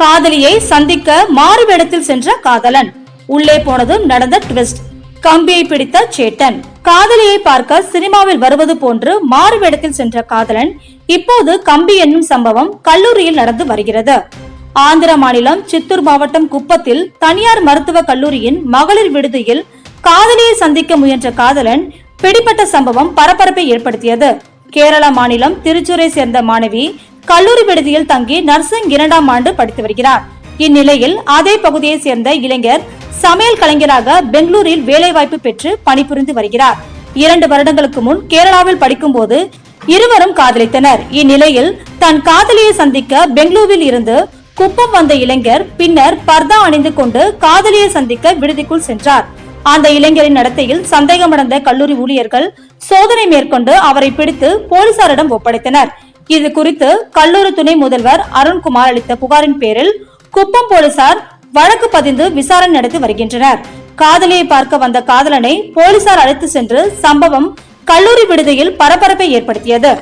காதலியை சந்திக்க மாறுவேடத்தில் சென்ற காதலன். உள்ளே போனதும் நடந்த ட்விஸ்ட் கம்பியை பிடித்த சேட்டன். காதலியை பார்க்க சினிமாவில் வருவது போன்று மாறுவேடத்தில் சென்ற காதலன் இப்போது கம்பி என்னும் சம்பவம் கல்லூரியில் நடந்து வருகிறது. ஆந்திர மாநிலம் சித்தூர் மாவட்டம் குப்பத்தில் தனியார் மருத்துவக் கல்லூரியின் மகளிர் விடுதியில் காதலியை சந்திக்க முயன்ற காதலன் பிடிபட்ட சம்பவம் பரபரப்பை ஏற்படுத்தியது. கேரள மாநிலம் திருச்சூரை சேர்ந்த மாணவி கல்லூரி விடுதியில் தங்கி நர்சிங் இரண்டாம் ஆண்டு படித்து வருகிறார். இந்நிலையில் அதே பகுதியைச் சேர்ந்த இளைஞர் சமையல் கலைஞராக பெங்களூரில் வேலைவாய்ப்பு பெற்று பணிபுரிந்து வருகிறார். இரண்டு வருடங்களுக்கு முன் கேரளாவில் படிக்கும்போது இருவரும் காதலித்தனர். இந்நிலையில் தன் காதலியை சந்திக்க பெங்களூரில் இருந்து குப்பம் வந்த இளைஞர் பின்னர் பர்தா அணிந்து கொண்டு காதலியை சந்திக்க விடுதிக்குள் சென்றார். அந்த இளைஞரின் நடத்தையில் சந்தேகமடைந்த கல்லூரி ஊழியர்கள் சோதனை மேற்கொண்டு அவரை பிடித்து போலீசாரிடம் ஒப்படைத்தனர். இது குறித்து கல்லூரி துணை முதல்வர் அருண்குமார் அளித்த புகாரின் பேரில் குப்பம் போலீசார் வழக்கு பதிந்து விசாரணை நடத்தி வருகின்றனர். காதலியை பார்க்க வந்த காதலனை போலீசார் அழைத்து சென்று சம்பவம் கல்லூரி விடுதியில் பரபரப்பை ஏற்படுத்தியது.